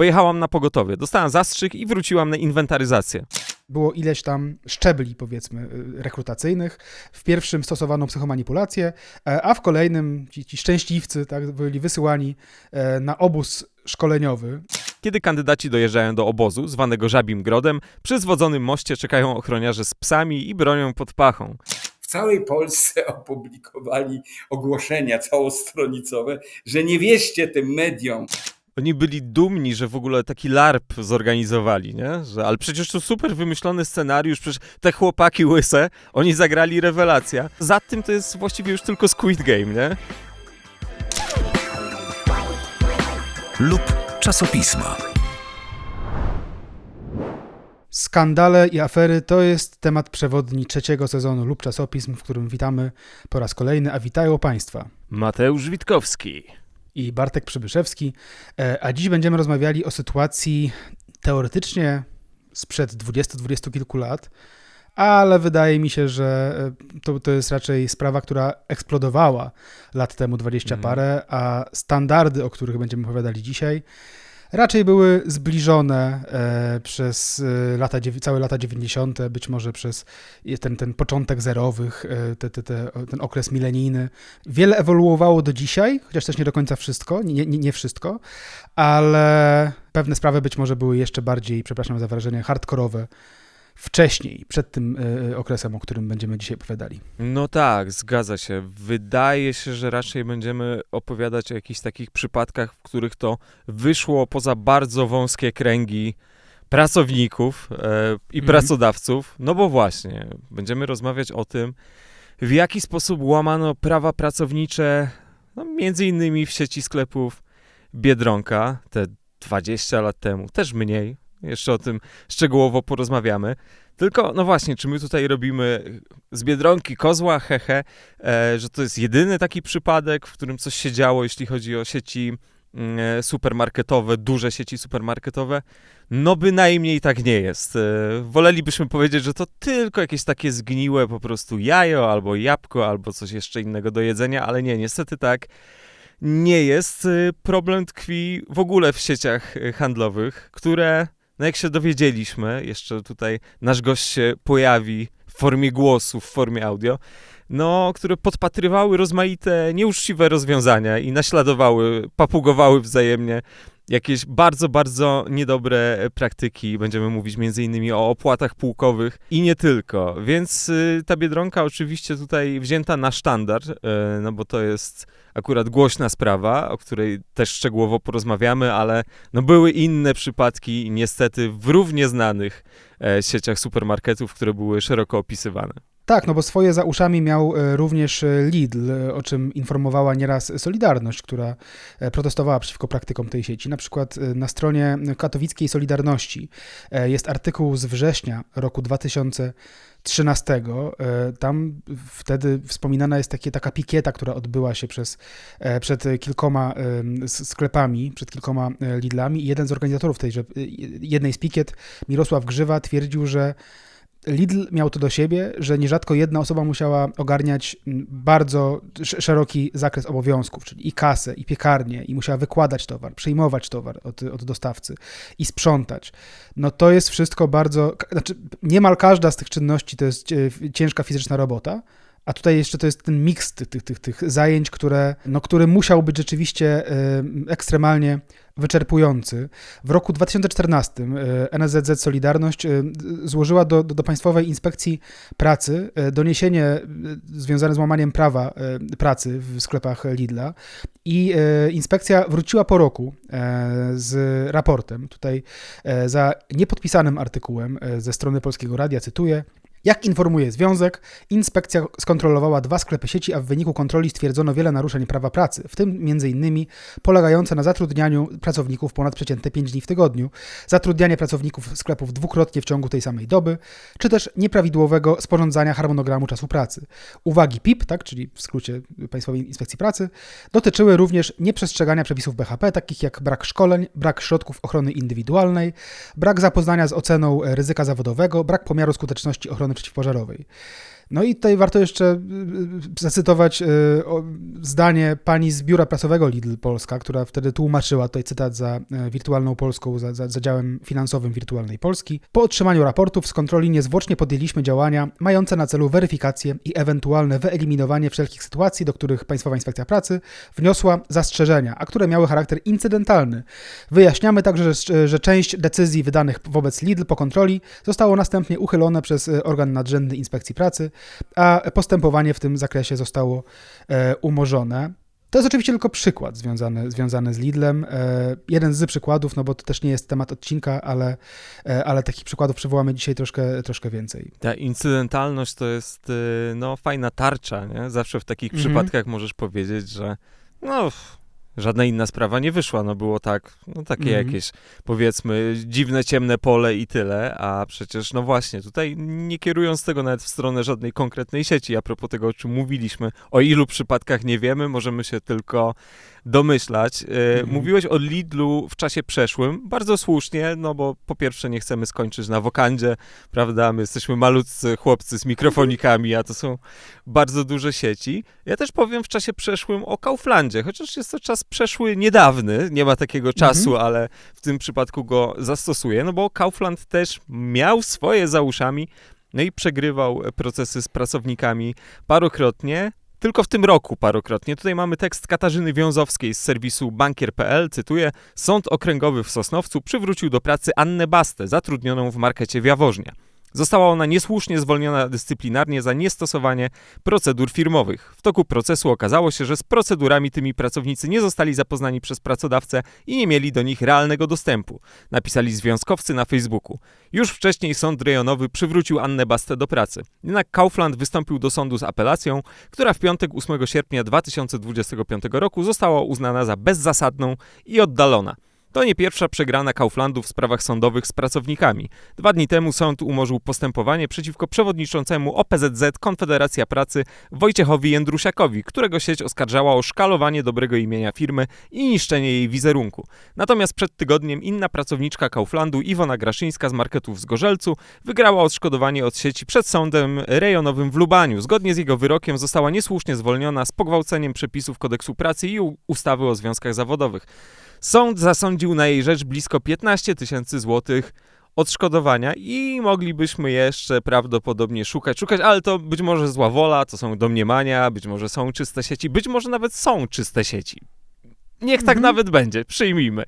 Pojechałam na pogotowie, dostałam zastrzyk i wróciłam na inwentaryzację. Było ileś tam szczebli, powiedzmy, y, rekrutacyjnych. W pierwszym stosowano psychomanipulację, e, a w kolejnym ci, ci szczęśliwcy tak, byli wysyłani e, na obóz szkoleniowy. Kiedy kandydaci dojeżdżają do obozu, zwanego Żabim Grodem, przy zwodzonym moście czekają ochroniarze z psami i bronią pod pachą. w całej Polsce opublikowali ogłoszenia całostronicowe, że nie wierzcie tym mediom. Oni byli dumni, że w ogóle taki LARP zorganizowali, nie? Że, ale przecież to super wymyślony scenariusz, przecież te chłopaki łyse, oni zagrali rewelacja. Za tym to jest właściwie już tylko Squid Game, nie? lub czasopisma. Skandale i afery to jest temat przewodni trzeciego sezonu lub czasopism, w którym witamy po raz kolejny, a witają Państwa. Mateusz Witkowski. I Bartek Przybyszewski, E, a dziś będziemy rozmawiali o sytuacji teoretycznie sprzed 20-20 kilku lat, ale wydaje mi się, że e, to, to jest raczej sprawa, która eksplodowała lat temu 20 Mhm. parę, a standardy, o których będziemy opowiadali dzisiaj, raczej były zbliżone e, przez e, lata, całe lata 90., być może przez ten, ten początek zerowych, e, te, te, te, ten okres milenijny. Wiele ewoluowało do dzisiaj, chociaż też nie do końca wszystko, nie, nie, nie wszystko, ale pewne sprawy być może były jeszcze bardziej, przepraszam za wrażenie, hardkorowe wcześniej, przed tym e, okresem, o którym będziemy dzisiaj opowiadali. No tak, zgadza się. Wydaje się, że raczej będziemy opowiadać o jakichś takich przypadkach, w których to wyszło poza bardzo wąskie kręgi pracowników e, i Mhm. pracodawców. No bo właśnie, będziemy rozmawiać o tym, w jaki sposób łamano prawa pracownicze, no między innymi w sieci sklepów Biedronka, te 20 lat temu, też mniej. Jeszcze o tym szczegółowo porozmawiamy. Tylko, no właśnie, czy my tutaj robimy z Biedronki kozła, hehe, e, że to jest jedyny taki przypadek, w którym coś się działo, jeśli chodzi o sieci mm, e, supermarketowe, duże sieci supermarketowe? No bynajmniej tak nie jest. E, wolelibyśmy powiedzieć, że to tylko jakieś takie zgniłe po prostu jajo, albo jabłko, albo coś jeszcze innego do jedzenia, ale nie, niestety tak nie jest. Problem tkwi w ogóle w sieciach handlowych, które, no jak się dowiedzieliśmy, jeszcze tutaj nasz gość się pojawi w formie głosu, w formie audio, no, które podpatrywały rozmaite nieuczciwe rozwiązania i naśladowały, papugowały wzajemnie jakieś bardzo, bardzo niedobre praktyki. Będziemy mówić innymi o opłatach pułkowych i nie tylko. Więc y, ta Biedronka oczywiście tutaj wzięta na sztandar, y, no bo to jest akurat głośna sprawa, o której też szczegółowo porozmawiamy, ale no były inne przypadki niestety w równie znanych e, sieciach supermarketów, które były szeroko opisywane. Tak, no bo swoje za uszami miał e, również e, Lidl, e, o czym informowała nieraz Solidarność, która protestowała przeciwko praktykom tej sieci. Na przykład na stronie katowickiej Solidarności jest artykuł z września roku 2013. E, Tam wtedy wspominana jest takie, taka pikieta, która odbyła się przez, przed kilkoma sklepami, przed kilkoma Lidlami i jeden z organizatorów tejże, jednej z pikiet, Mirosław Grzywa, twierdził, że Lidl miał to do siebie, że nierzadko jedna osoba musiała ogarniać mm, bardzo sz- szeroki zakres obowiązków, czyli i kasę, i piekarnię, i musiała wykładać towar, przyjmować towar od, od dostawcy i sprzątać. No to jest wszystko bardzo, znaczy niemal każda z tych czynności to jest e, ciężka fizyczna robota, a tutaj jeszcze to jest ten miks tych, tych, tych, tych zajęć, które, no, który musiał być rzeczywiście e, ekstremalnie wyczerpujący. W roku 2014 e, NSZZ Solidarność e, złożyła do, do, do Państwowej Inspekcji Pracy e, doniesienie związane z łamaniem prawa pracy w sklepach Lidla i inspekcja wróciła po roku z raportem, tutaj za niepodpisanym artykułem ze strony Polskiego Radia, cytuję, jak informuje Związek, inspekcja skontrolowała dwa sklepy sieci, a w wyniku kontroli stwierdzono wiele naruszeń prawa pracy, w tym m.in. polegające na zatrudnianiu pracowników ponad przeciętne 5 dni w tygodniu, zatrudnianie pracowników sklepów dwukrotnie w ciągu tej samej doby, czy też nieprawidłowego sporządzania harmonogramu czasu pracy. Uwagi PIP, tak, czyli w skrócie Państwowej Inspekcji Pracy, dotyczyły również nieprzestrzegania przepisów BHP, takich jak brak szkoleń, brak środków ochrony indywidualnej, brak zapoznania z oceną ryzyka zawodowego, brak pomiaru skuteczności ochrony przeciwpożarowej. No i tutaj warto jeszcze y, y, zacytować y, zdanie pani z biura prasowego Lidl Polska, która wtedy tłumaczyła, tutaj cytat za e, wirtualną Polską, za, za, za działem finansowym Wirtualnej Polski. Po otrzymaniu raportów z kontroli niezwłocznie podjęliśmy działania mające na celu weryfikację i ewentualne wyeliminowanie wszelkich sytuacji, do których Państwowa Inspekcja Pracy wniosła zastrzeżenia, a które miały charakter incydentalny. Wyjaśniamy także, że, że część decyzji wydanych wobec Lidl po kontroli zostało następnie uchylone przez e, organ nadrzędny Inspekcji Pracy, a postępowanie w tym zakresie zostało e, umorzone. To jest oczywiście tylko przykład związany, związany z Lidlem. E, jeden z przykładów, no bo to też nie jest temat odcinka, ale, e, ale takich przykładów przywołamy dzisiaj troszkę, troszkę więcej. Ta incydentalność to jest no, fajna tarcza, nie? Zawsze w takich Mhm. przypadkach możesz powiedzieć, że no, żadna inna sprawa nie wyszła, no było tak, no takie Mhm. jakieś powiedzmy dziwne, ciemne pole i tyle, a przecież no właśnie, tutaj nie kierując tego nawet w stronę żadnej konkretnej sieci, a propos tego, o czym mówiliśmy, o ilu przypadkach nie wiemy, możemy się tylko domyślać. Y, Mhm. Mówiłeś o Lidlu w czasie przeszłym, bardzo słusznie, no bo po pierwsze nie chcemy skończyć na wokandzie, prawda? My jesteśmy malutcy chłopcy z mikrofonikami, a to są bardzo duże sieci. Ja też powiem w czasie przeszłym o Kauflandzie, chociaż jest to czas przeszły niedawny, nie ma takiego czasu, ale w tym przypadku go zastosuję, no bo Kaufland też miał swoje za uszami, no i przegrywał procesy z pracownikami parokrotnie. Tylko w tym roku parokrotnie. Tutaj mamy tekst Katarzyny Wiązowskiej z serwisu bankier.pl. Cytuję: Sąd Okręgowy w Sosnowcu przywrócił do pracy Annę Bastę, zatrudnioną w markecie w. Została ona niesłusznie zwolniona dyscyplinarnie za niestosowanie procedur firmowych. W toku procesu okazało się, że z procedurami tymi pracownicy nie zostali zapoznani przez pracodawcę i nie mieli do nich realnego dostępu, napisali związkowcy na Facebooku. Już wcześniej sąd rejonowy przywrócił Annę Bastę do pracy. Jednak Kaufland wystąpił do sądu z apelacją, która w piątek 8 sierpnia 2025 roku została uznana za bezzasadną i oddalona. To nie pierwsza przegrana Kauflandu w sprawach sądowych z pracownikami. Dwa dni temu sąd umorzył postępowanie przeciwko przewodniczącemu OPZZ Konfederacja Pracy Wojciechowi Jędrusiakowi, którego sieć oskarżała o szkalowanie dobrego imienia firmy i niszczenie jej wizerunku. Natomiast przed tygodniem inna pracowniczka Kauflandu, Iwona Graszyńska z marketów w Zgorzelcu, wygrała odszkodowanie od sieci przed sądem rejonowym w Lubaniu. Zgodnie z jego wyrokiem została niesłusznie zwolniona z pogwałceniem przepisów kodeksu pracy i ustawy o związkach zawodowych. Sąd zasądził na jej rzecz blisko 15 tysięcy złotych odszkodowania i moglibyśmy jeszcze prawdopodobnie szukać, szukać, ale to być może zła wola, to są domniemania, być może są czyste sieci, być może nawet są czyste sieci. Niech tak Mhm. nawet będzie, przyjmijmy.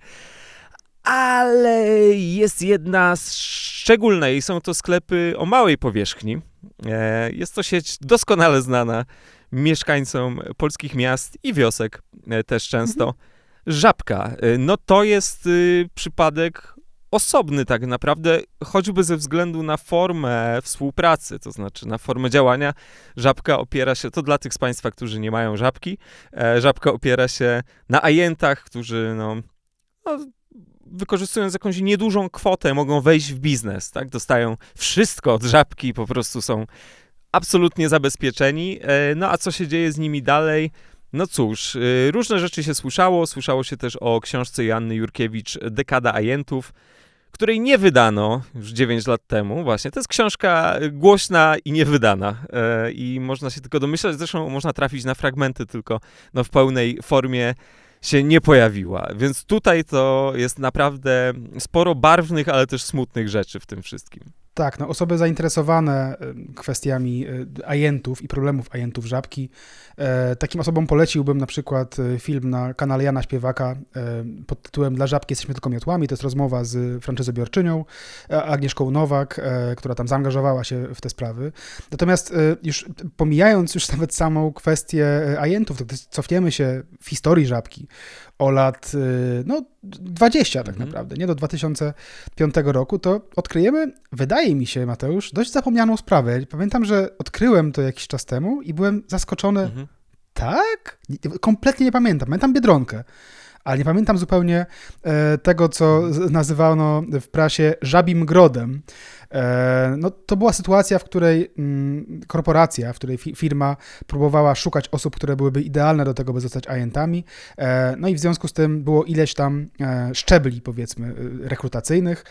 Ale jest jedna z szczególna i są to sklepy o małej powierzchni. E, Jest to sieć doskonale znana mieszkańcom polskich miast i wiosek e, też często. Żabka. E, No to jest y, przypadek osobny tak naprawdę, choćby ze względu na formę współpracy, to znaczy na formę działania. Żabka opiera się, to dla tych z Państwa, którzy nie mają żabki, e, żabka opiera się na ajentach, którzy no, no, wykorzystując jakąś niedużą kwotę mogą wejść w biznes, tak? Dostają wszystko od żabki, po prostu są absolutnie zabezpieczeni. E, No a co się dzieje z nimi dalej? No cóż, y, różne rzeczy się słyszało. Słyszało się też o książce Joanny Jurkiewicz Dekada Ajentów, której nie wydano już 9 lat temu. Właśnie, to jest książka y, głośna i niewydana. E, I można się tylko domyślać, zresztą można trafić na fragmenty, tylko no, w pełnej formie się nie pojawiła. Więc tutaj to jest naprawdę sporo barwnych, ale też smutnych rzeczy w tym wszystkim. Tak, no osoby zainteresowane y, kwestiami y, ajentów i problemów ajentów żabki, e, takim osobom poleciłbym na przykład y, film na kanale Jana Śpiewaka e, pod tytułem Dla żabki jesteśmy tylko miotłami. To jest rozmowa z franczyzobiorczynią e, Agnieszką Nowak, która tam zaangażowała się w te sprawy. Natomiast już pomijając już nawet samą kwestię ajentów, to cofniemy się w historii żabki o lat y, no, 20 tak Mhm. naprawdę, nie do 2005 roku, to odkryjemy, wydaje mi się, Mateusz, dość zapomnianą sprawę. Pamiętam, że odkryłem to jakiś czas temu i byłem zaskoczony. Mhm. Tak? Nie- Kompletnie nie pamiętam. Pamiętam Biedronkę, ale nie pamiętam zupełnie e, tego, co nazywano w prasie żabim grodem. E, no, to była sytuacja, w której mm, korporacja, w której fi- firma próbowała szukać osób, które byłyby idealne do tego, by zostać agentami. E, no i w związku z tym było ileś tam szczebli, powiedzmy, rekrutacyjnych.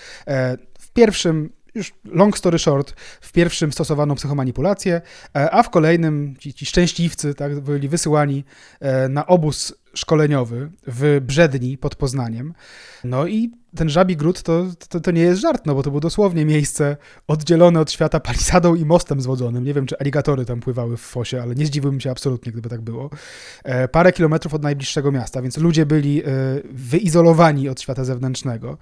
W pierwszym już long story short, w pierwszym stosowano psychomanipulację, a w kolejnym ci, ci szczęśliwcy tak, byli wysyłani na obóz szkoleniowy w Brzedni pod Poznaniem. No i ten żabi gród to, to, to nie jest żart, no bo to było dosłownie miejsce oddzielone od świata palisadą i mostem zwodzonym. Nie wiem, czy aligatory tam pływały w fosie, ale nie zdziwiłbym się absolutnie, gdyby tak było. E, parę kilometrów od najbliższego miasta, więc ludzie byli e, wyizolowani od świata zewnętrznego,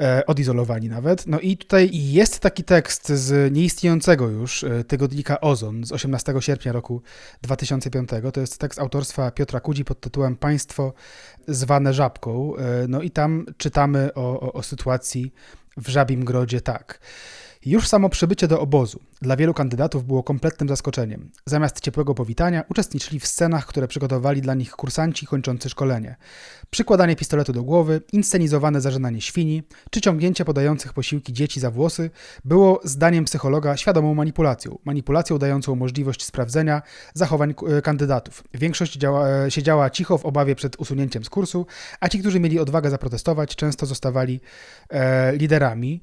e, odizolowani nawet. No i tutaj jest taki tekst z nieistniejącego już tygodnika Ozon z 18 sierpnia roku 2005. To jest tekst autorstwa Piotra Kudzi pod tytułem Państwo zwane żabką. E, No i tam czytamy o, o, o sytuacji w Żabim Grodzie tak. Już samo przybycie do obozu dla wielu kandydatów było kompletnym zaskoczeniem. Zamiast ciepłego powitania uczestniczyli w scenach, które przygotowali dla nich kursanci kończący szkolenie. Przykładanie pistoletu do głowy, inscenizowane zażynanie świni, czy ciągnięcie podających posiłki dzieci za włosy było zdaniem psychologa świadomą manipulacją. Manipulacją dającą możliwość sprawdzenia zachowań e, kandydatów. Większość działa, e, siedziała cicho w obawie przed usunięciem z kursu, a ci, którzy mieli odwagę zaprotestować, często zostawali e, liderami.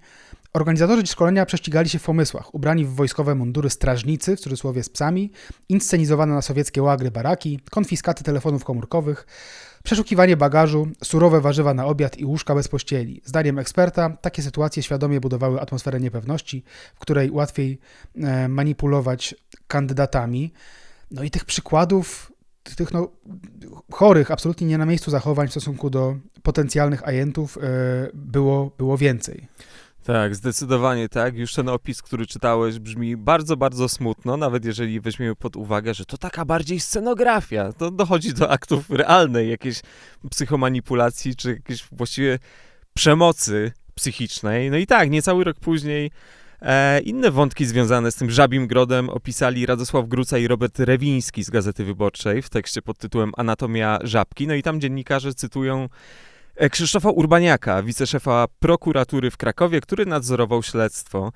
Organizatorzy szkolenia prześcigali się w pomysłach. Ubrani w wojskowe mundury strażnicy, w cudzysłowie z psami, inscenizowane na sowieckie łagry baraki, konfiskaty telefonów komórkowych, przeszukiwanie bagażu, surowe warzywa na obiad i łóżka bez pościeli. Zdaniem eksperta, takie sytuacje świadomie budowały atmosferę niepewności, w której łatwiej e, manipulować kandydatami. No i tych przykładów, tych no, chorych, absolutnie nie na miejscu zachowań w stosunku do potencjalnych agentów e, było, było więcej. Tak, zdecydowanie tak. Już ten opis, który czytałeś, brzmi bardzo, bardzo smutno, nawet jeżeli weźmiemy pod uwagę, że to taka bardziej scenografia. To dochodzi do aktów realnej, jakiejś psychomanipulacji, czy jakiejś właściwie przemocy psychicznej. No i tak, niecały rok później e, inne wątki związane z tym żabim grodem opisali Radosław Gruca i Robert Rewiński z Gazety Wyborczej w tekście pod tytułem Anatomia żabki. No i tam dziennikarze cytują Krzysztofa Urbaniaka, wiceszefa prokuratury w Krakowie, który nadzorował śledztwo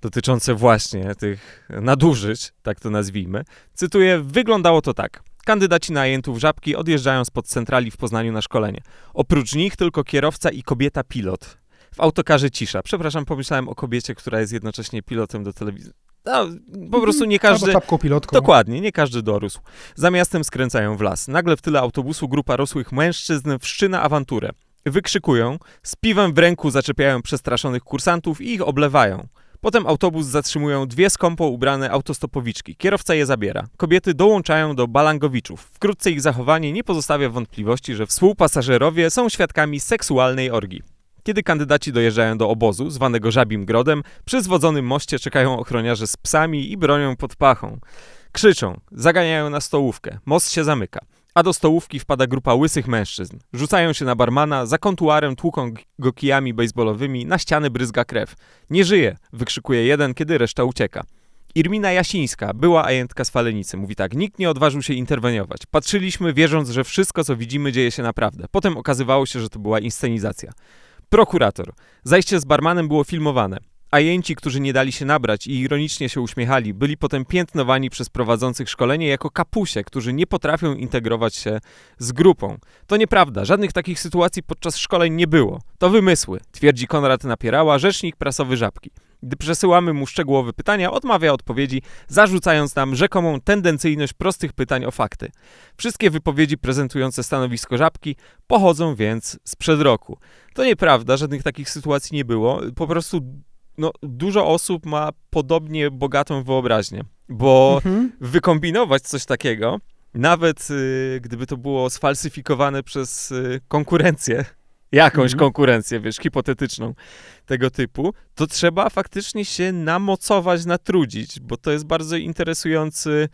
dotyczące właśnie tych nadużyć, tak to nazwijmy. Cytuję, wyglądało to tak. Kandydaci na ajentów żabki odjeżdżają spod centrali w Poznaniu na szkolenie. Oprócz nich tylko kierowca i kobieta pilot. W autokarze cisza. Przepraszam, pomyślałem o kobiecie, która jest jednocześnie pilotem do telewizji. No, po prostu nie każdy... Albo czapką pilotką. Dokładnie, nie każdy dorósł. Za miastem skręcają w las. Nagle w tyle autobusu grupa rosłych mężczyzn wszczyna awanturę. Wykrzykują, z piwem w ręku zaczepiają przestraszonych kursantów i ich oblewają. Potem autobus zatrzymują dwie skąpo ubrane autostopowiczki. Kierowca je zabiera. Kobiety dołączają do balangowiczów. Wkrótce ich zachowanie nie pozostawia wątpliwości, że współpasażerowie są świadkami seksualnej orgii. Kiedy kandydaci dojeżdżają do obozu, zwanego Żabim Grodem, przy zwodzonym moście czekają ochroniarze z psami i bronią pod pachą. Krzyczą, zaganiają na stołówkę, most się zamyka, a do stołówki wpada grupa łysych mężczyzn. Rzucają się na barmana, za kontuarem tłuką go kijami baseballowymi, na ściany bryzga krew. Nie żyje, wykrzykuje jeden, kiedy reszta ucieka. Irmina Jasińska, była ajentka z Falenicy, mówi tak, nikt nie odważył się interweniować. Patrzyliśmy, wierząc, że wszystko, co widzimy, dzieje się naprawdę. Potem okazywało się, że to była inscenizacja. Prokurator. Zajście z barmanem było filmowane. Ajenci, którzy nie dali się nabrać i ironicznie się uśmiechali, byli potem piętnowani przez prowadzących szkolenie jako kapusie, którzy nie potrafią integrować się z grupą. To nieprawda, żadnych takich sytuacji podczas szkoleń nie było. To wymysły, twierdzi Konrad Napierała, rzecznik prasowy Żabki. Gdy przesyłamy mu szczegółowe pytania, odmawia odpowiedzi, zarzucając nam rzekomą tendencyjność prostych pytań o fakty. Wszystkie wypowiedzi prezentujące stanowisko Żabki pochodzą więc sprzed roku. To nieprawda, żadnych takich sytuacji nie było. Po prostu no, dużo osób ma podobnie bogatą wyobraźnię, bo Mhm. wykombinować coś takiego, nawet y, gdyby to było sfalsyfikowane przez y, konkurencję, jakąś Mhm. konkurencję, wiesz, hipotetyczną tego typu, to trzeba faktycznie się namocować, natrudzić, bo to jest bardzo interesujący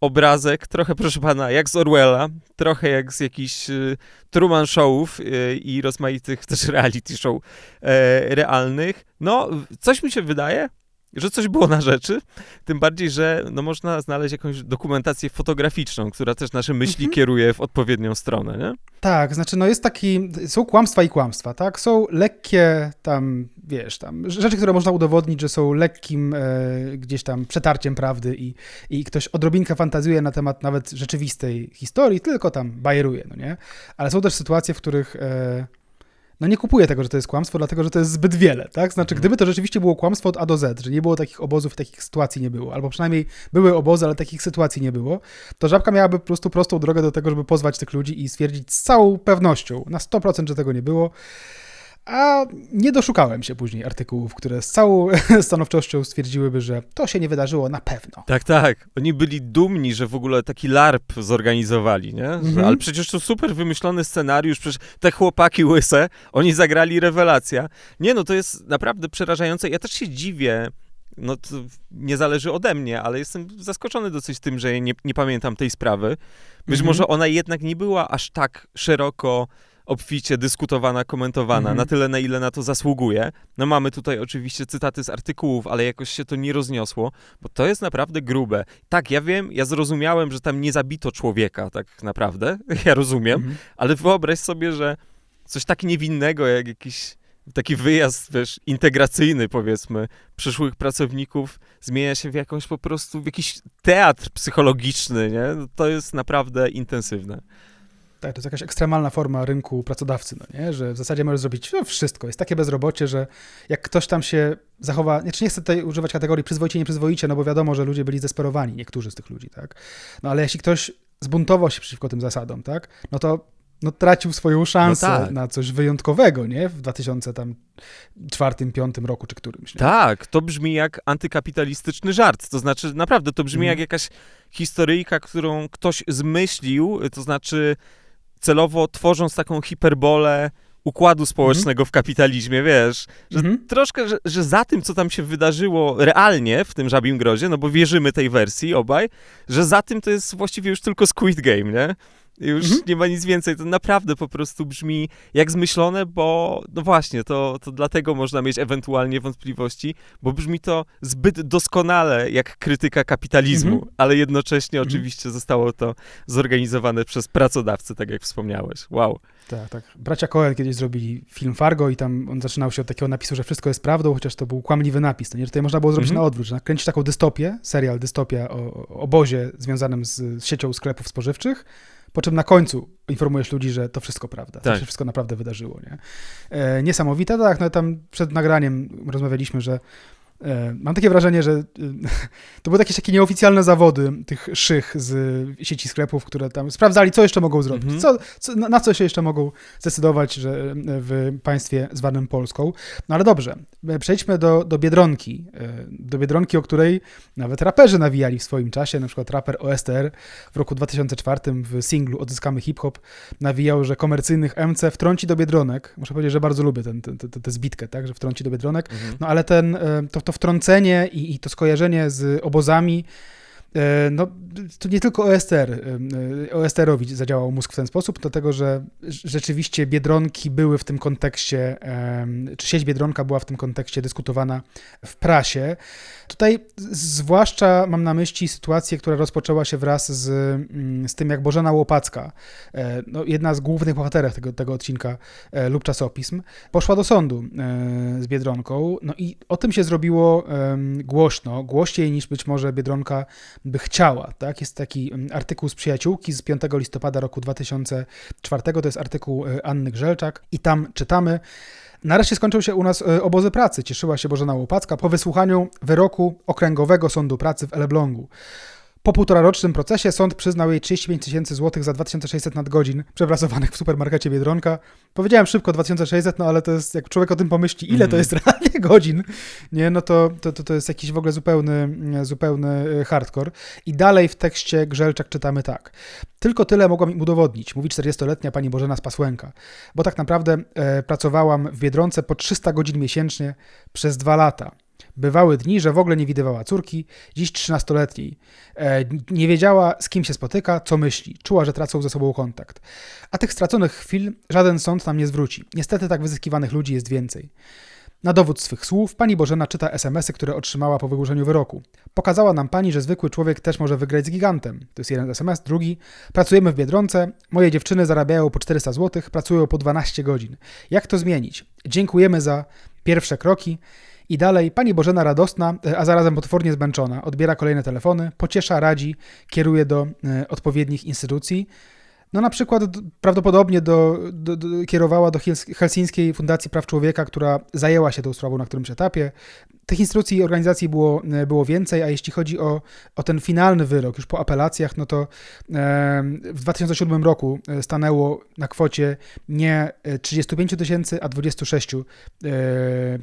obrazek, trochę proszę pana, jak z Orwella, trochę jak z jakichś y, Truman Showów y, i rozmaitych też reality show e, realnych. No, coś mi się wydaje, że coś było na rzeczy, tym bardziej, że no, można znaleźć jakąś dokumentację fotograficzną, która też nasze myśli Mhm. kieruje w odpowiednią stronę, nie? Tak, znaczy no jest taki, są kłamstwa i kłamstwa, tak? Są lekkie tam, wiesz, tam rzeczy, które można udowodnić, że są lekkim e, gdzieś tam przetarciem prawdy i, i ktoś odrobinkę fantazjuje na temat nawet rzeczywistej historii, tylko tam bajeruje, no nie? Ale są też sytuacje, w których e, no nie kupuję tego, że to jest kłamstwo, dlatego że to jest zbyt wiele, tak? Znaczy, Mhm. gdyby to rzeczywiście było kłamstwo od A do Z, że nie było takich obozów, takich sytuacji nie było, albo przynajmniej były obozy, ale takich sytuacji nie było, to Żabka miałaby po prostu prostą drogę do tego, żeby pozwać tych ludzi i stwierdzić z całą pewnością, na 100%, że tego nie było. A nie doszukałem się później artykułów, które z całą stanowczością stwierdziłyby, że to się nie wydarzyło na pewno. Tak, tak. Oni byli dumni, że w ogóle taki LARP zorganizowali, nie? Mhm. Ale przecież to super wymyślony scenariusz, przecież te chłopaki łyse, oni zagrali rewelacja. Nie no, to jest naprawdę przerażające. Ja też się dziwię, no to nie zależy ode mnie, ale jestem zaskoczony dosyć tym, że nie, nie pamiętam tej sprawy. Być Mhm. może ona jednak nie była aż tak szeroko obficie dyskutowana, komentowana, Mhm. na tyle, na ile na to zasługuje. No mamy tutaj oczywiście cytaty z artykułów, ale jakoś się to nie rozniosło, bo to jest naprawdę grube. Tak, ja wiem, ja zrozumiałem, że tam nie zabito człowieka, tak naprawdę, ja rozumiem, Mhm. ale wyobraź sobie, że coś tak niewinnego, jak jakiś taki wyjazd, wiesz, integracyjny, powiedzmy, przyszłych pracowników zmienia się w jakąś po prostu, w jakiś teatr psychologiczny, nie? No To jest naprawdę intensywne. Tak, to jest jakaś ekstremalna forma rynku pracodawcy, no nie? że w zasadzie możesz zrobić no, wszystko. Jest takie bezrobocie, że jak ktoś tam się zachowa, znaczy nie chcę tutaj używać kategorii przyzwoicie, nieprzyzwoicie, no bo wiadomo, że ludzie byli zdesperowani, niektórzy z tych ludzi, tak? No ale jeśli ktoś zbuntował się przeciwko tym zasadom, tak? No to no, tracił swoją szansę tak. na coś wyjątkowego, nie? W 2004-2005 roku, czy którymś. Nie? Tak, to brzmi jak antykapitalistyczny żart. To znaczy, naprawdę, to brzmi Mhm. jak jakaś historyjka, którą ktoś zmyślił, to znaczy celowo tworząc taką hiperbolę układu społecznego w kapitalizmie, wiesz, że Mhm. troszkę, że, że za tym, co tam się wydarzyło realnie w tym Żabim Grozie, no bo wierzymy tej wersji obaj, że za tym to jest właściwie już tylko Squid Game, nie? Już Mhm. nie ma nic więcej. To naprawdę po prostu brzmi jak zmyślone, bo no właśnie, to, to dlatego można mieć ewentualnie wątpliwości, bo brzmi to zbyt doskonale jak krytyka kapitalizmu, Mhm. ale jednocześnie Mhm. oczywiście zostało to zorganizowane przez pracodawcę, tak jak wspomniałeś. Wow. Tak, tak. Bracia Coen kiedyś zrobili film Fargo i tam on zaczynał się od takiego napisu, że wszystko jest prawdą, chociaż to był kłamliwy napis. To nie, że tutaj można było zrobić Mhm. na odwrót, że nakręcić taką dystopię, serial dystopia o, o obozie związanym z, z siecią sklepów spożywczych, po czym na końcu informujesz ludzi, że to wszystko prawda, to Tak. się wszystko naprawdę wydarzyło. Nie? E, niesamowite, tak, no tam przed nagraniem rozmawialiśmy, że mam takie wrażenie, że e, to były jakieś takie nieoficjalne zawody tych szych z sieci sklepów, które tam sprawdzali, co jeszcze mogą zrobić, Mhm. co, co, na, co się jeszcze mogą zdecydować że w państwie zwanym Polską. No ale dobrze, przejdźmy do, do Biedronki. E, Do Biedronki, o której nawet raperzy nawijali w swoim czasie, na przykład raper OSTR w roku 2004 w singlu Odzyskamy Hip-Hop nawijał, że komercyjnych MC wtrąci do Biedronek. Muszę powiedzieć, że bardzo lubię tę ten, ten, tę zbitkę, tak, że wtrąci do Biedronek. No ale ten, e, to, to wtrącenie i, i to skojarzenie z obozami, no to nie tylko OSTR, e, OSTR-owi zadziałał mózg w ten sposób, dlatego że rzeczywiście Biedronki były w tym kontekście, czy sieć Biedronka była w tym kontekście dyskutowana w prasie. Tutaj zwłaszcza mam na myśli sytuację, która rozpoczęła się wraz z, mm, z tym, jak Bożena Łopacka, e, no, jedna z głównych bohaterek tego, tego odcinka e, lub czasopism, poszła do sądu e, z Biedronką. No i o tym się zrobiło głośno, głośniej niż być może Biedronka chciała. Tak? Jest taki em, artykuł z przyjaciółki z 5 listopada roku 2004, to jest artykuł e, Anny Grzelczak i tam czytamy, Nareszcie skończył się u nas e, obozy pracy, cieszyła się Bożena Łopacka po wysłuchaniu wyroku Okręgowego Sądu Pracy w Elblągu. Po półtorarocznym procesie sąd przyznał jej 35 tysięcy złotych za 2600 nadgodzin przepracowanych w supermarkecie Biedronka. Powiedziałem szybko 2600, no ale to jest, jak człowiek o tym pomyśli, ile to Mhm. jest realnie godzin, nie, no to, to, to, to jest jakiś w ogóle zupełny, zupełny e, hardcore. I dalej w tekście Grzelczak czytamy tak. Tylko tyle mogłam im udowodnić, mówi 40-letnia pani Bożena Spasłęka, bo tak naprawdę e, pracowałam w Biedronce po 300 godzin miesięcznie przez dwa lata. Bywały dni, że w ogóle nie widywała córki, dziś 13-letniej. E, nie wiedziała, z kim się spotyka, co myśli. Czuła, że tracą ze sobą kontakt. A tych straconych chwil żaden sąd nam nie zwróci. Niestety tak wyzyskiwanych ludzi jest więcej. Na dowód swych słów pani Bożena czyta SMS-y, które otrzymała po wygłoszeniu wyroku. Pokazała nam pani, że zwykły człowiek też może wygrać z gigantem. To jest jeden SMS, drugi. Pracujemy w Biedronce, moje dziewczyny zarabiają po 400 zł, pracują po 12 godzin. Jak to zmienić? Dziękujemy za pierwsze kroki. I dalej pani Bożena radosna, e, a zarazem potwornie zmęczona, odbiera kolejne telefony, pociesza, radzi, kieruje do e, odpowiednich instytucji. No na przykład prawdopodobnie do, do, do, kierowała do Hels- Helsińskiej Fundacji Praw Człowieka, która zajęła się tą sprawą na którymś etapie. Tych instytucji i organizacji było, e, było więcej, a jeśli chodzi o, o ten finalny wyrok, już po apelacjach, no to e, w 2007 roku e, stanęło na kwocie nie e, 35 tysięcy, a 26 e,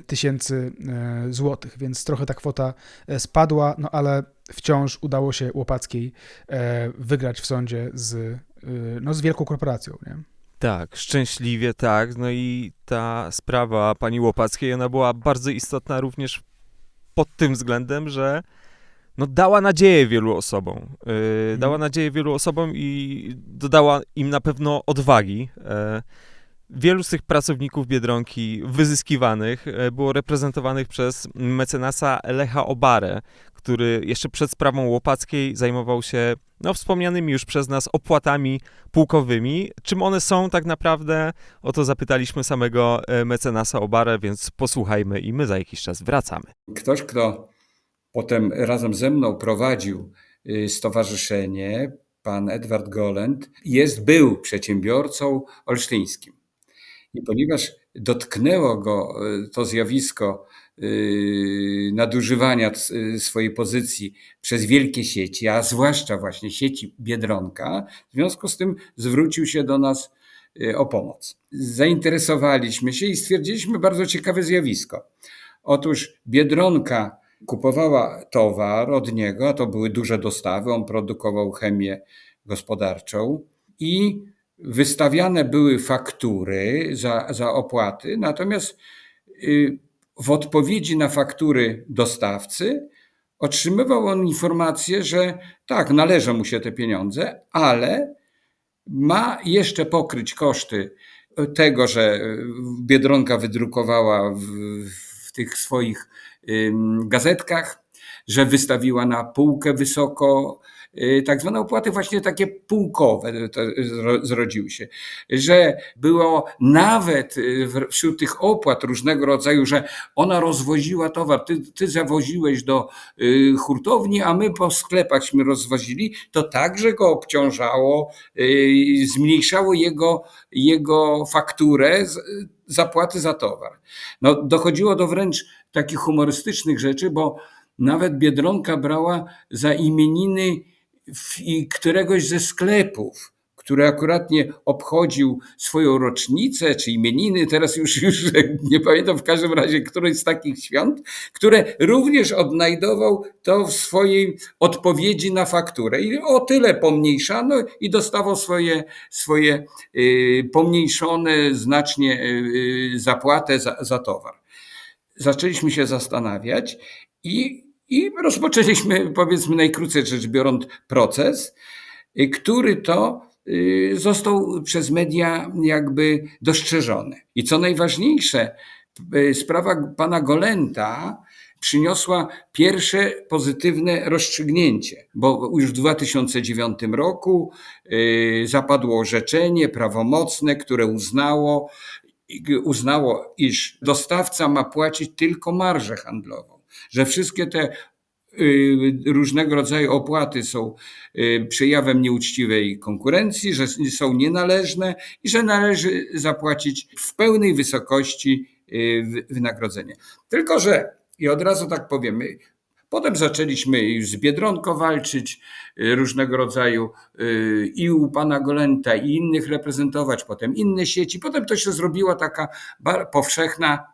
tysięcy e, złotych, więc trochę ta kwota e, spadła, no ale wciąż udało się Łopackiej e, wygrać w sądzie z, e, no, z wielką korporacją. Nie? Tak, szczęśliwie tak. No i ta sprawa pani Łopackiej, ona była bardzo istotna również pod tym względem, że no dała nadzieję wielu osobom. Yy, Dała nadzieję wielu osobom i dodała im na pewno odwagi. E, Wielu z tych pracowników Biedronki wyzyskiwanych e, było reprezentowanych przez mecenasa Lecha Obarę, który jeszcze przed sprawą Łopackiej zajmował się no, wspomnianymi już przez nas opłatami pułkowymi. Czym one są tak naprawdę? O to zapytaliśmy samego e, mecenasa Obarę, więc posłuchajmy i my za jakiś czas wracamy. Ktoś, kto potem razem ze mną prowadził y, stowarzyszenie, pan Edward Golend, jest, był przedsiębiorcą olsztyńskim. I ponieważ dotknęło go y, to zjawisko nadużywania c- y, swojej pozycji przez wielkie sieci, a zwłaszcza właśnie sieci Biedronka, w związku z tym zwrócił się do nas y, o pomoc. Zainteresowaliśmy się i stwierdziliśmy bardzo ciekawe zjawisko. Otóż Biedronka kupowała towar od niego, a to były duże dostawy, on produkował chemię gospodarczą i wystawiane były faktury za, za opłaty, natomiast w odpowiedzi na faktury dostawcy otrzymywał on informację, że tak, należą mu się te pieniądze, ale ma jeszcze pokryć koszty tego, że Biedronka wydrukowała w, w tych swoich gazetkach, że wystawiła na półkę wysoko tak zwane opłaty właśnie takie półkowe zro- zrodziły się, że było nawet y, wśród tych opłat różnego rodzaju, że ona rozwoziła towar, ty, ty zawoziłeś do y, hurtowni, a my po sklepachśmy rozwozili, to także go obciążało, y, zmniejszało jego, jego fakturę zapłaty za towar. No, dochodziło do wręcz takich humorystycznych rzeczy, bo nawet Biedronka brała za imieniny w, i któregoś ze sklepów, który akuratnie obchodził swoją rocznicę czy imieniny, teraz już, już nie pamiętam w każdym razie któryś z takich świąt, które również odnajdował to w swojej odpowiedzi na fakturę. I o tyle pomniejszano i dostawał swoje, swoje y, pomniejszone znacznie y, zapłatę za, za towar. Zaczęliśmy się zastanawiać i, i rozpoczęliśmy, powiedzmy najkrócej rzecz biorąc, proces, y, który to y, został przez media jakby dostrzeżony. I co najważniejsze, y, sprawa pana Golenta przyniosła pierwsze pozytywne rozstrzygnięcie, bo już w 2009 roku zapadło orzeczenie prawomocne, które uznało, uznało, iż dostawca ma płacić tylko marżę handlową, że wszystkie te y, różnego rodzaju opłaty są y, przejawem nieuczciwej konkurencji, że są nienależne i że należy zapłacić w pełnej wysokości y, wy- wynagrodzenie. Tylko, że i od razu tak powiemy, potem zaczęliśmy już z Biedronką walczyć, różnego rodzaju i u pana Golenta i innych reprezentować, potem inne sieci. Potem to się zrobiła taka powszechna,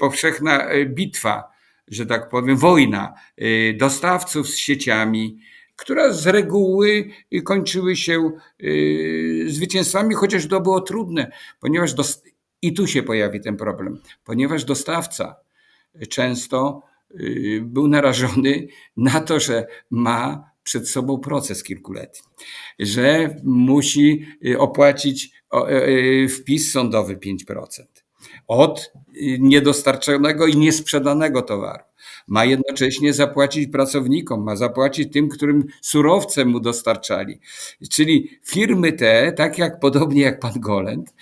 powszechna bitwa, że tak powiem, wojna y, dostawców z sieciami, która z reguły kończyły się y, zwycięstwami, chociaż to było trudne, ponieważ dos- i tu się pojawi ten problem, ponieważ dostawca często y, był narażony na to, że ma przed sobą proces kilkuletni, że musi opłacić e, e, wpis sądowy 5%, od y, niedostarczonego i niesprzedanego towaru. Ma jednocześnie zapłacić pracownikom, ma zapłacić tym, którym surowce mu dostarczali. Czyli firmy te, tak jak podobnie jak pan Golend,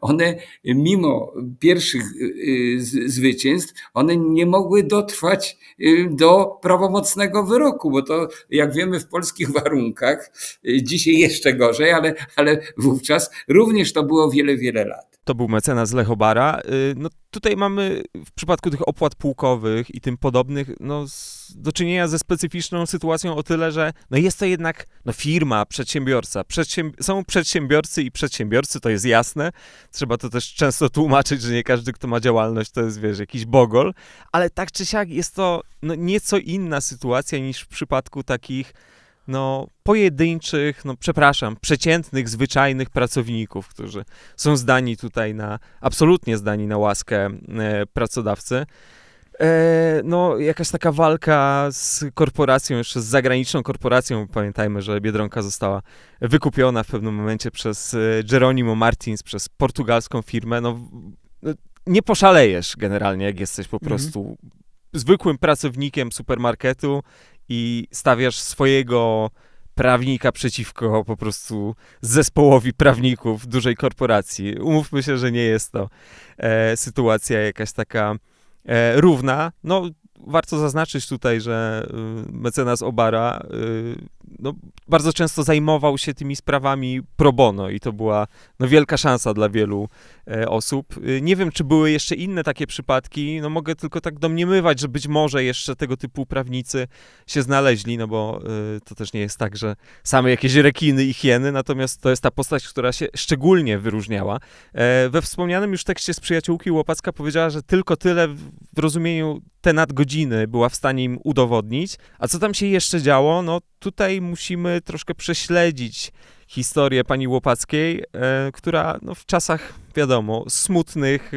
one mimo pierwszych y, z- zwycięstw, one nie mogły dotrwać y, do prawomocnego wyroku, bo to jak wiemy w polskich warunkach, y, dzisiaj jeszcze gorzej, ale, ale wówczas również to było wiele, wiele lat. To był mecenas Lechobara. Y, No tutaj mamy w przypadku tych opłat pułkowych i tym podobnych, no do czynienia ze specyficzną sytuacją o tyle, że no jest to jednak no firma, przedsiębiorca. Przedsięb są przedsiębiorcy i przedsiębiorcy, to jest jasne. Trzeba to też często tłumaczyć, że nie każdy, kto ma działalność, to jest, wiesz, jakiś bogol, ale tak czy siak jest to no, nieco inna sytuacja niż w przypadku takich no, pojedynczych, no przepraszam, przeciętnych, zwyczajnych pracowników, którzy są zdani tutaj na, absolutnie zdani na łaskę e, pracodawcy. E, no, jakaś taka walka z korporacją, jeszcze z zagraniczną korporacją. Pamiętajmy, że Biedronka została wykupiona w pewnym momencie przez e, Geronimo Martins, przez portugalską firmę. No, no, nie poszalejesz generalnie, jak jesteś po Mhm. prostu zwykłym pracownikiem supermarketu i stawiasz swojego prawnika przeciwko po prostu zespołowi prawników dużej korporacji. Umówmy się, że nie jest to e, sytuacja jakaś taka e, równa. No, warto zaznaczyć tutaj, że y, mecenas Obara y, no, bardzo często zajmował się tymi sprawami pro bono i to była no, wielka szansa dla wielu e, osób. Y, Nie wiem, czy były jeszcze inne takie przypadki, no mogę tylko tak domniemywać, że być może jeszcze tego typu prawnicy się znaleźli, no bo y, to też nie jest tak, że same jakieś rekiny i hieny, natomiast to jest ta postać, która się szczególnie wyróżniała. E, we wspomnianym już tekście z przyjaciółki Łopacka powiedziała, że tylko tyle w rozumieniu te nadgodziny była w stanie im udowodnić. A co tam się jeszcze działo? No tutaj musimy troszkę prześledzić historię pani Łopackiej, e, która no, w czasach, wiadomo, smutnych,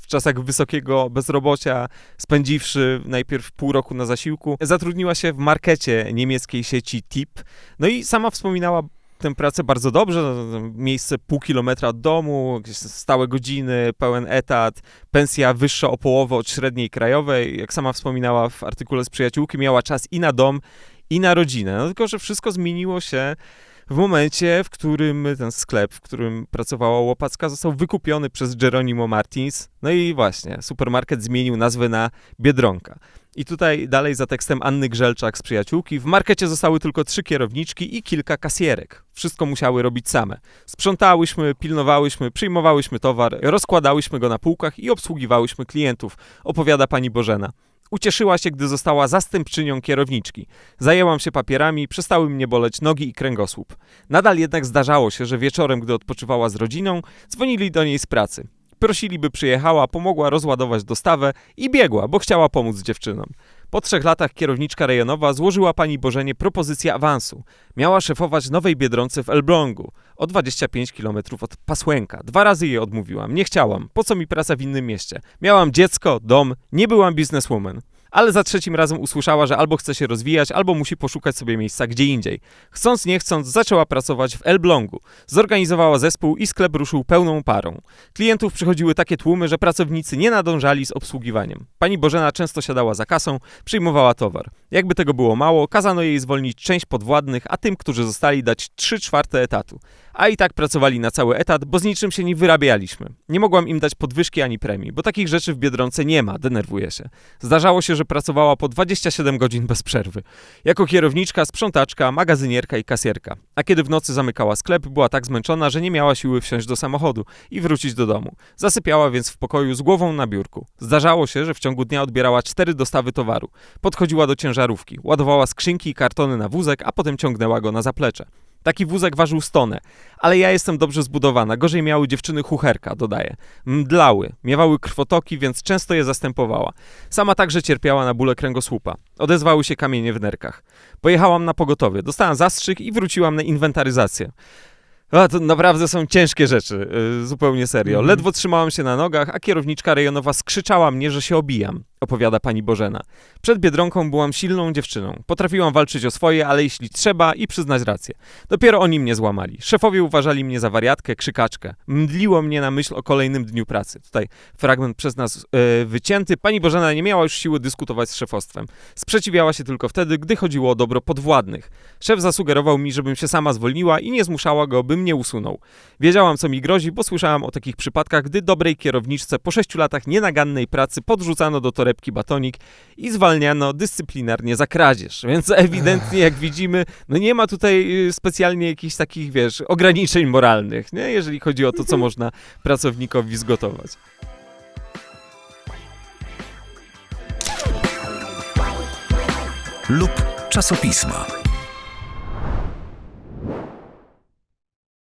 w czasach wysokiego bezrobocia, spędziwszy najpierw pół roku na zasiłku, zatrudniła się w markecie niemieckiej sieci TIP. No i sama wspominała tę pracę bardzo dobrze, no, to miejsce pół kilometra od domu, stałe godziny, pełen etat, pensja wyższa o połowę od średniej krajowej. Jak sama wspominała w artykule z przyjaciółki, miała czas i na dom, i na rodzinę. No tylko, że wszystko zmieniło się w momencie, w którym ten sklep, w którym pracowała Łopacka, został wykupiony przez Geronimo Martins. No i właśnie, supermarket zmienił nazwę na Biedronka. I tutaj dalej za tekstem Anny Grzelczak z przyjaciółki. W markecie zostały tylko trzy kierowniczki i kilka kasjerek. Wszystko musiały robić same. Sprzątałyśmy, pilnowałyśmy, przyjmowałyśmy towar, rozkładałyśmy go na półkach i obsługiwałyśmy klientów, opowiada pani Bożena. Ucieszyła się, gdy została zastępczynią kierowniczki. Zajęłam się papierami, przestały mnie boleć nogi i kręgosłup. Nadal jednak zdarzało się, że wieczorem, gdy odpoczywała z rodziną, dzwonili do niej z pracy. Prosili, by przyjechała, pomogła rozładować dostawę i biegła, bo chciała pomóc dziewczynom. Po trzech latach kierowniczka rejonowa złożyła pani Bożenie propozycję awansu. Miała szefować nowej Biedronce w Elblągu, o 25 km od Pasłęka. Dwa razy jej odmówiłam, nie chciałam. Po co mi praca w innym mieście? Miałam dziecko, dom, nie byłam bizneswoman. Ale za trzecim razem usłyszała, że albo chce się rozwijać, albo musi poszukać sobie miejsca gdzie indziej. Chcąc, nie chcąc, zaczęła pracować w Elblągu. Zorganizowała zespół i sklep ruszył pełną parą. Klientów przychodziły takie tłumy, że pracownicy nie nadążali z obsługiwaniem. Pani Bożena często siadała za kasą, przyjmowała towar. Jakby tego było mało, kazano jej zwolnić część podwładnych, a tym, którzy zostali, dać 3 czwarte etatu. A i tak pracowali na cały etat, bo z niczym się nie wyrabialiśmy. Nie mogłam im dać podwyżki ani premii, bo takich rzeczy w Biedronce nie ma, denerwuje się. Zdarzało się, że pracowała po 27 godzin bez przerwy. Jako kierowniczka, sprzątaczka, magazynierka i kasjerka. A kiedy w nocy zamykała sklep, była tak zmęczona, że nie miała siły wsiąść do samochodu i wrócić do domu. Zasypiała więc w pokoju z głową na biurku. Zdarzało się, że w ciągu dnia odbierała cztery dostawy towaru. Podchodziła do ciężarówki, ładowała skrzynki i kartony na wózek, a potem ciągnęła go na zaplecze. Taki wózek ważył stonę, ale ja jestem dobrze zbudowana. Gorzej miały dziewczyny chucherka, dodaje. Mdlały, miewały krwotoki, więc często je zastępowała. Sama także cierpiała na bóle kręgosłupa. Odezwały się kamienie w nerkach. Pojechałam na pogotowie, dostałam zastrzyk i wróciłam na inwentaryzację. A, to naprawdę są ciężkie rzeczy, yy, zupełnie serio. Mhm. Ledwo trzymałam się na nogach, a kierowniczka rejonowa skrzyczała mnie, że się obijam. Opowiada pani Bożena. Przed Biedronką byłam silną dziewczyną. Potrafiłam walczyć o swoje, ale jeśli trzeba i przyznać rację. Dopiero oni mnie złamali. Szefowie uważali mnie za wariatkę, krzykaczkę. Mdliło mnie na myśl o kolejnym dniu pracy. Tutaj fragment przez nas e, wycięty. Pani Bożena nie miała już siły dyskutować z szefostwem. Sprzeciwiała się tylko wtedy, gdy chodziło o dobro podwładnych. Szef zasugerował mi, żebym się sama zwolniła i nie zmuszała go, bym nie usunął. Wiedziałam, co mi grozi, bo słyszałam o takich przypadkach, gdy dobrej kierowniczce po sześciu latach nienagannej pracy podrzucano do torebki batonik i zwalniano dyscyplinarnie za kradzież. Więc ewidentnie, jak widzimy, no nie ma tutaj y, specjalnie jakichś takich, wiesz, ograniczeń moralnych, nie? jeżeli chodzi o to, co można pracownikowi zgotować. lub czasopisma.